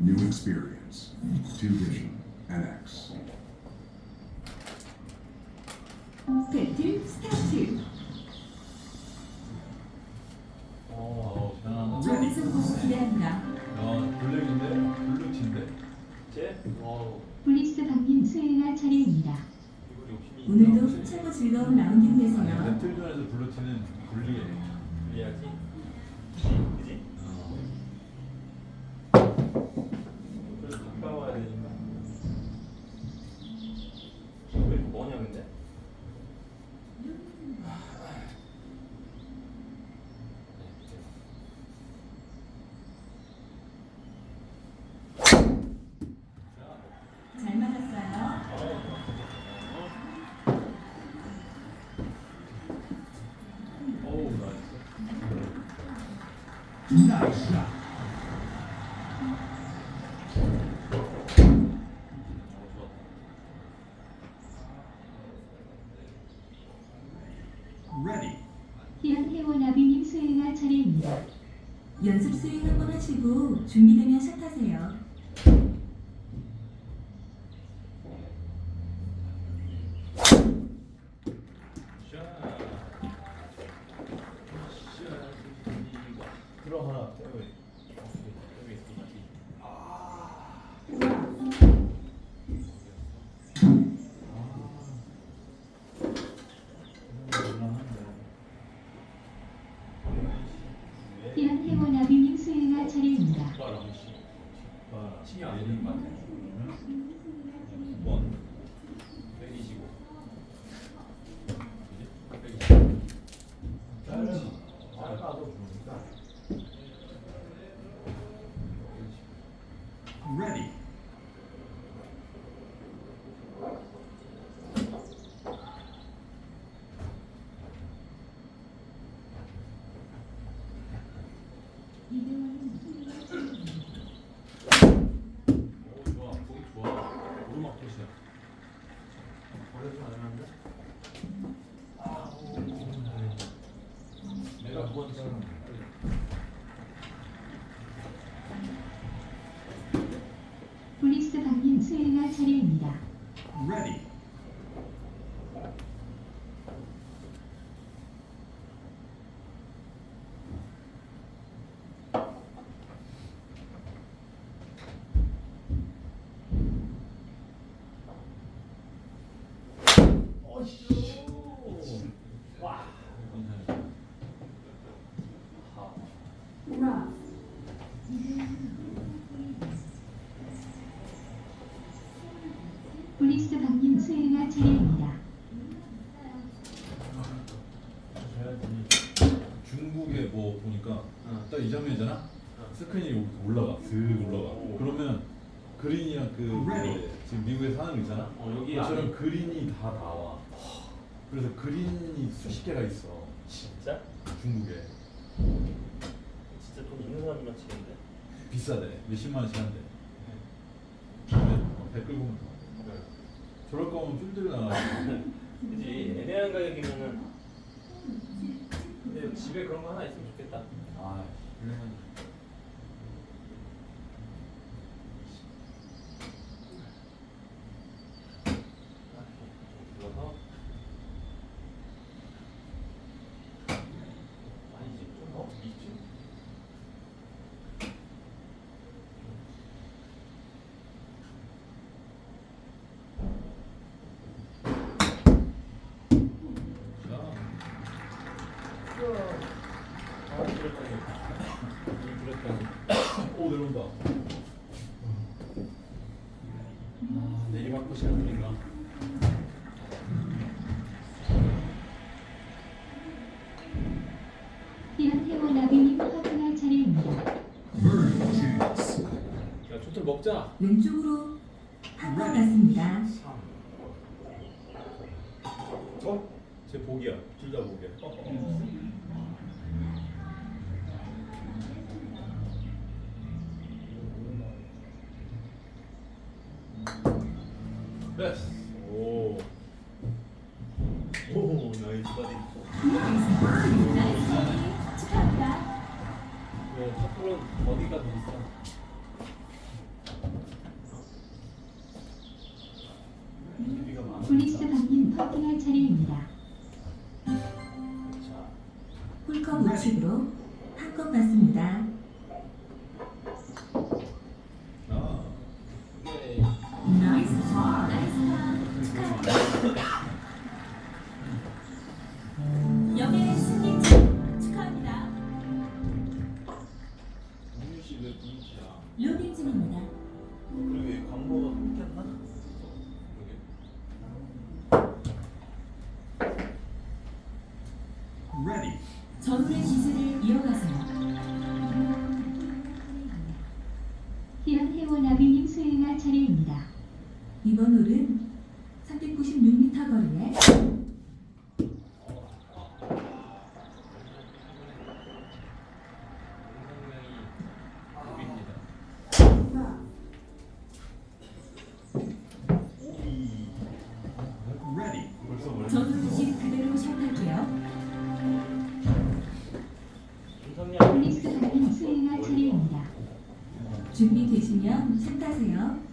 New experience. Two vision. NX. 배틀 스타트 어, 편안하다. 정성 보시 기대합니다 야, 블랙인데? 블루티인데? 쟤? 와우. 폴리스 방님 수행할 차례입니다. 이거 욕심이 오늘도 최고 즐거운 라운딩 되세요 배틀전에서 블루티는 불리해. 불리하지? 어. 그래서 가까워야 되니까 왜 이렇게 뭐냐 근데? 잘 맞았어요 어우, 나이스. 차례입니다. 연습 스윙 한번 하시고 준비되면 샷하세요 들어가라, 페어웨이. 여기 있지 희연 혜원아비님 수행할 차례입니다. 신경 안 쓰는 것 같아 9번 125 125 Ready. 오, 좋아. 보기 좋아. 오르막 컷이야. 내가 두 번째. 폴리스 방님 수행할 차례입니다. Ready. 폴리스 방님 수행할 차례입니다. 중국에 뭐 보니까 딱 이 장면이잖아. 스크린이 올라가, 슥 올라가. 그러면 그린이랑 그. 지금 미국에 사는 거 있잖아. 어, 여기 그처럼 안에. 그린이 다 나와. 그래서 그린이 수십 개가 있어. 진짜? 중국에 진짜 돈 있는 사람만 치는데 비싸대. 몇십만 원씩 한대. 근데 어, 댓글 보면 다. 저럴 거면 쫄들 나가. 그지 애매한 가격이면은 근데 집에 그런 거 하나 있으면 좋겠다 아, 嗯。 내려온다. 아, 내리막고 시간이니까 희연 혜원아비님 확인할 차례입니다. 야 초점 먹자 왼쪽으로 한번 갔습니다 3 어? 제 복이야 둘 다 복이야 베스. 로빈슨입니다. 그리고 광고가 끊겼나? 숨 타세요.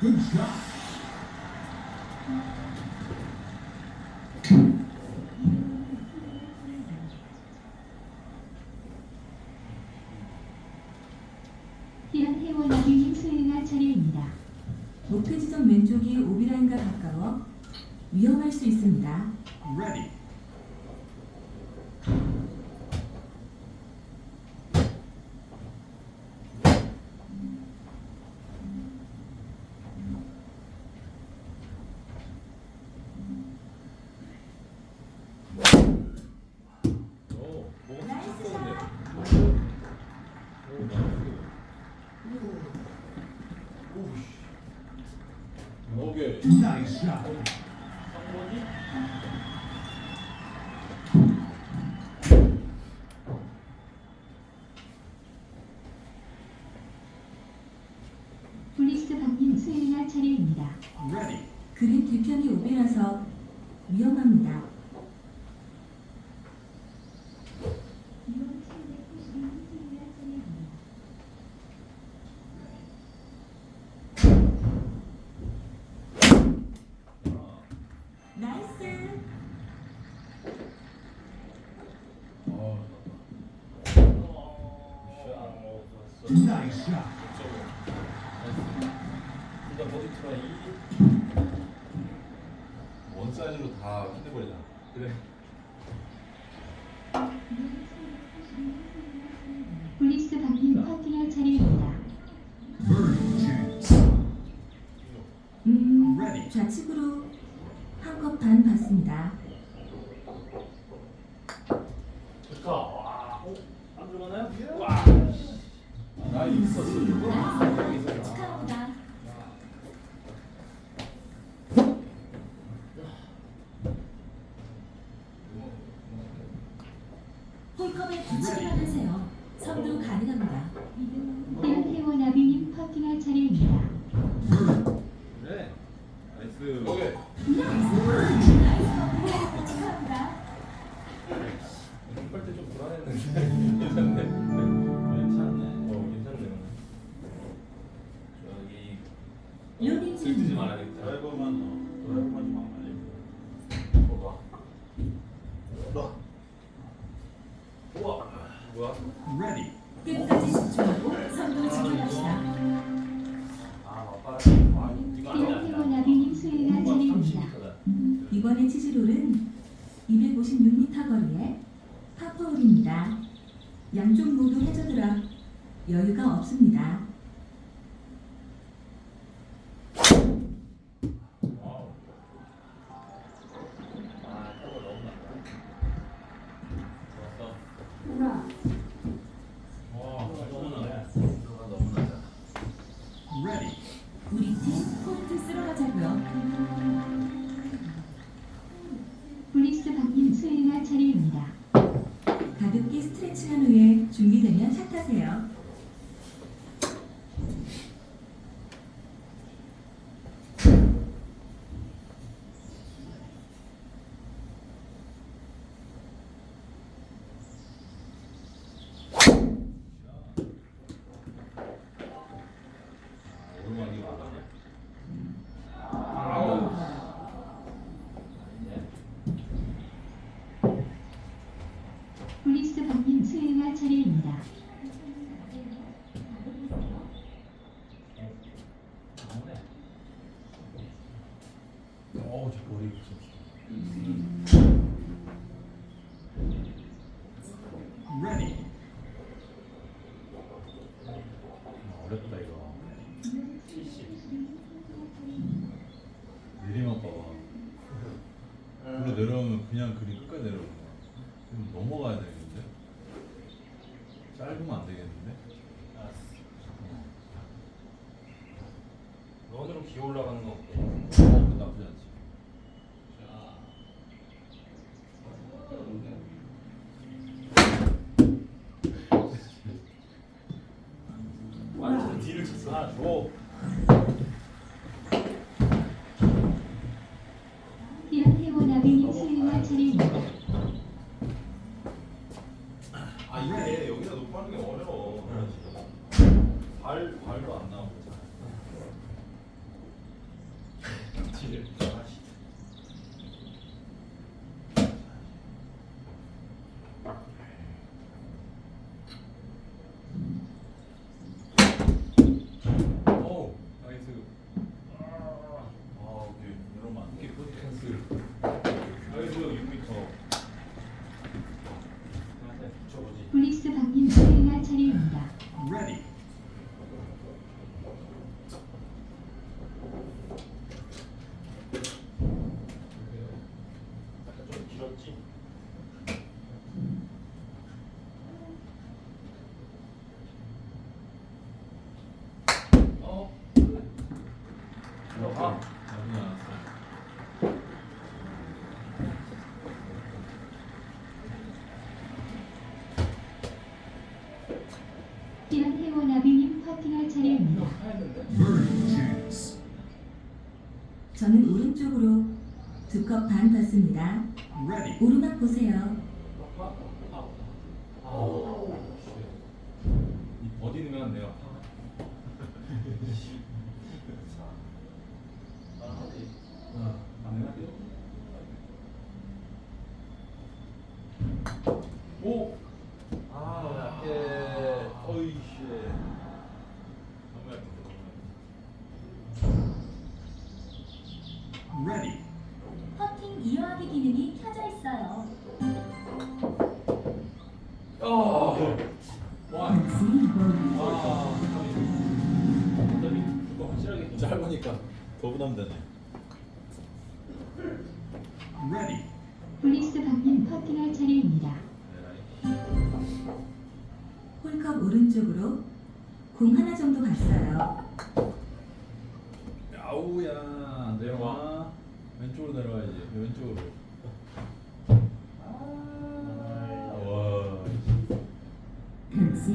Good job. 샷. 폴리스 박님 수요일 차례입니다. 그린 뒤편이 오비라서 위험합니다. 원 사이즈로 다 끝내버리자. 그래. 블릭스 박님 파티할 차례입니다. 음, 좌측으로 한 컵반 받습니다. 들뜨지 말아야겠다. 드라이버만 어, 드라이버만 좀 안. 1시간 후에 준비되면 샷 하세요. 할 차례입니다. 아, 그냥 그림 끝까지 내려오는 거야. 그럼 넘어가야 되겠는데? 짧으면 안 되겠는데? 아, 알았어. 런으로 기어 올라가는 거 어때? 원아비님 파킹할 차례입니다. 저는 오른쪽으로 두 컵 반 받습니다. 오르막 보세요. 어디 넣으면 내가 안 해야 돼요. 아, 네. 아,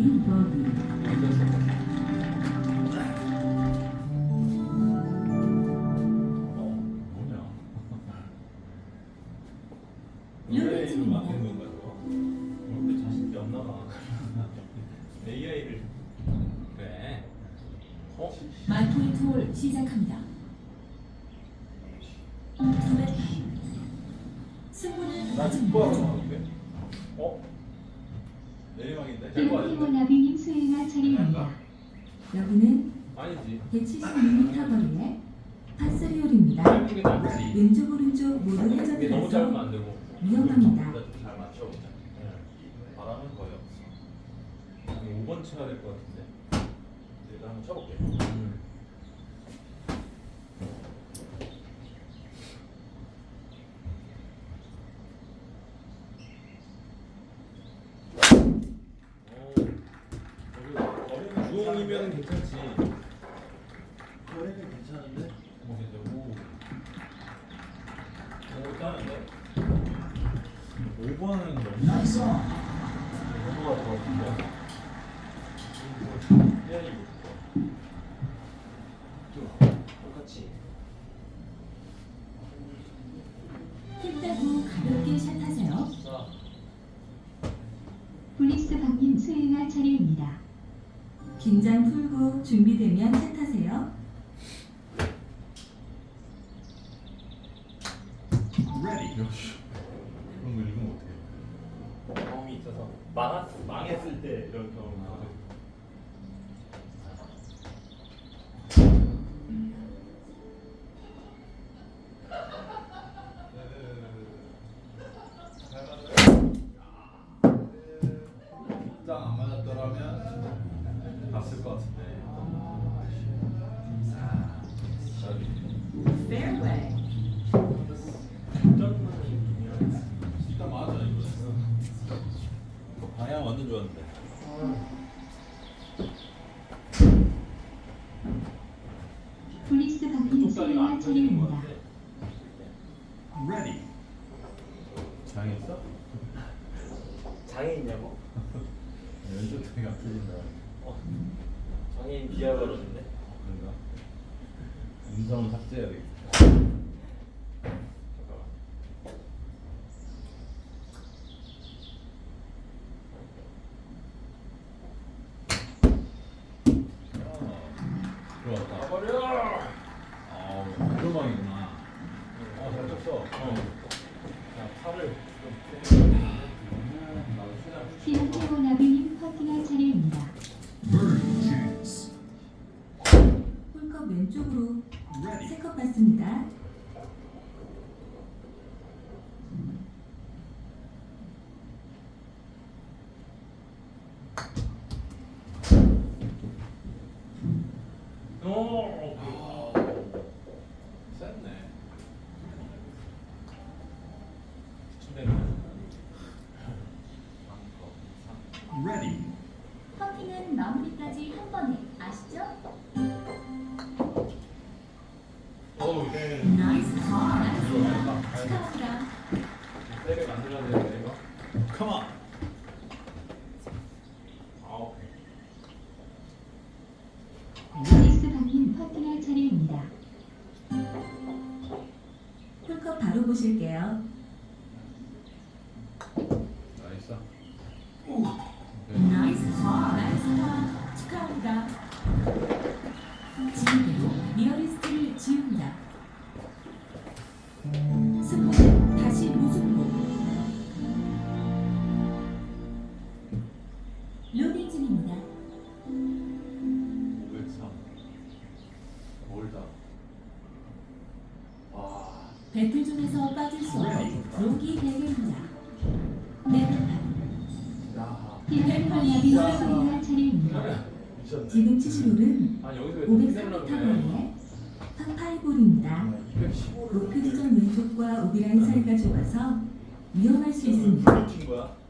Thank you. 아니면 괜찮지. 긴장 풀고 준비되면 탓하세요. 그런 거 읽으면 어떡해. 경험이 있어서 망했을 때 이런 경험이 있어서 선생님입니다. 비상상입니다 차례입니다. 지금 치시로는 530m에 파파이볼입니다. 로크 지점 왼쪽과 오비라인 아. 사이가 좁아서 위험할 수 있습니다.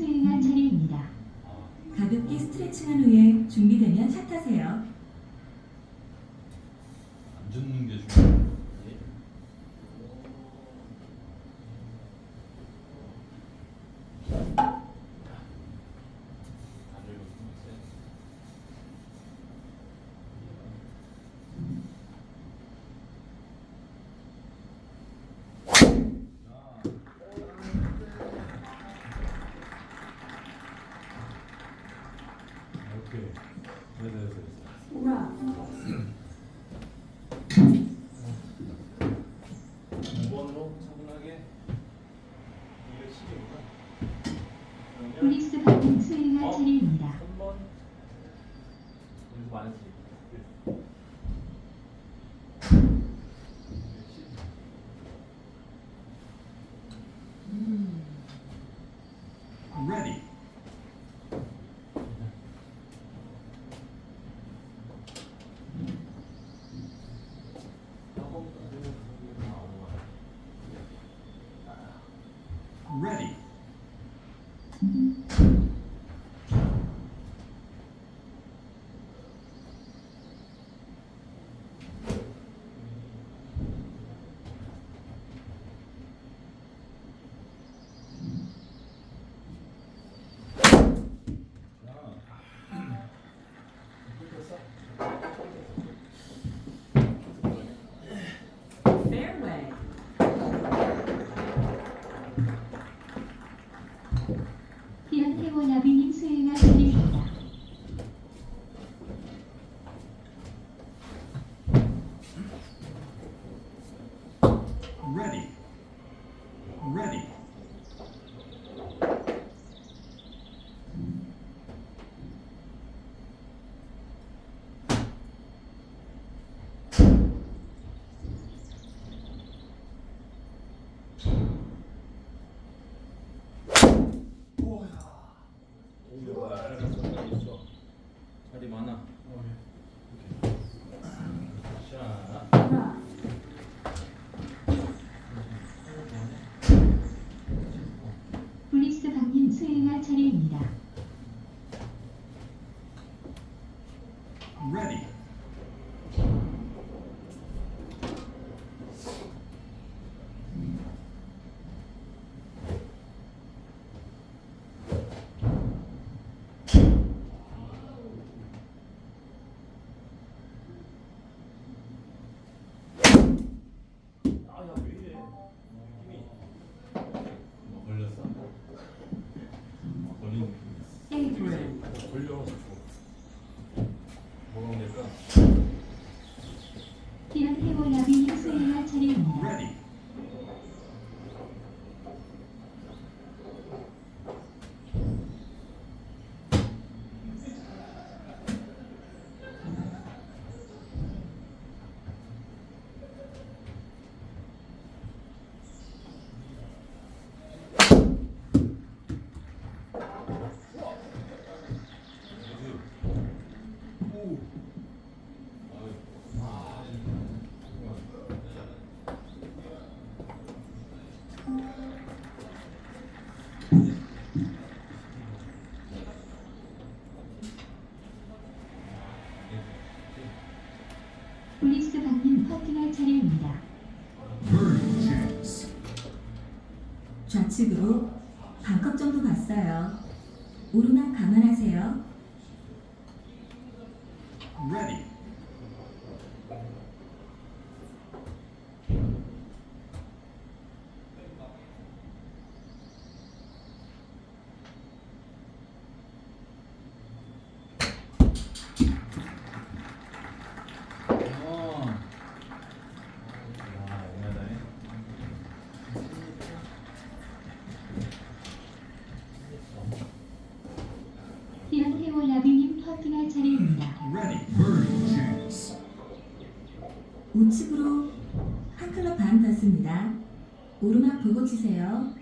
수행한 차례입니다. 가볍게 스트레칭한 후에 준비되면 차 타세요. 어? 음, 수행할 어? 차례입니다. 한번 연습 안 했으니까. ಸಿಕ್ಕಿಸಿದ್ರು 차례입니다. 우측으로 한 클럽 반 닿습니다. 오르막 보고 치세요.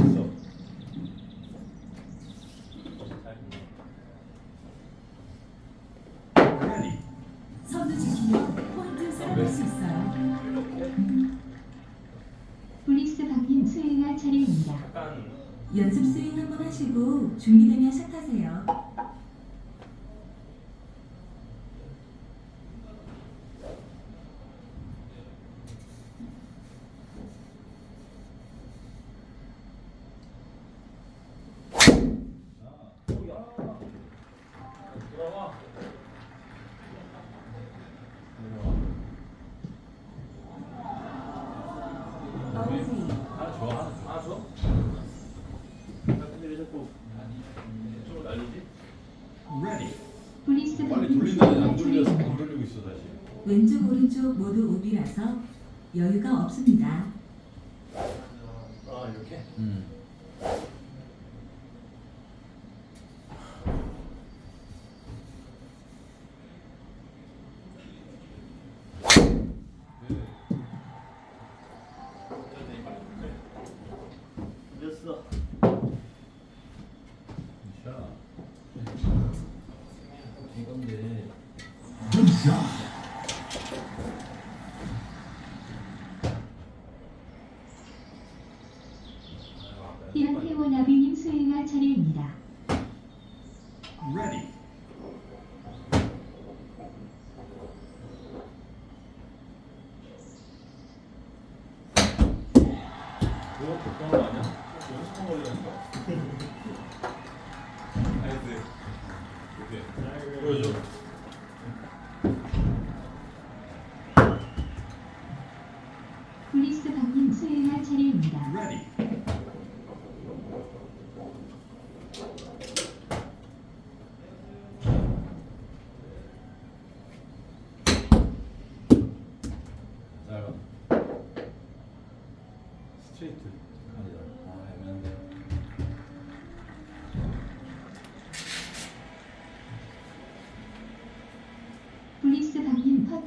없어. 선두 지키면 포인트 사용할 수 있어요. 플리스 박인 수행할 차례입니다. 연습 스윙 한번 하시고 준비되면 시작하세요. 오른쪽 모두 우비라서 여유가 없습니다. 아, 이렇게? 음. 보여줘. 블리스 방님 수요일날 차례입니다. Ready.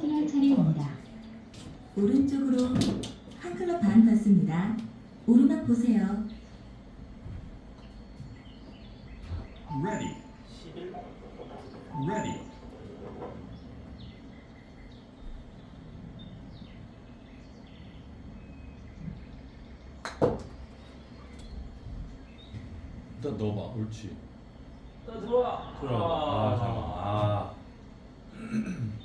클럽 차례입니다. 오른쪽으로 한 클럽 반 갔습니다. 오르막 보세요. Ready. Ready. 일단 넣어봐. 옳지. 들어와. 들어와. 아, 잠깐만. 아.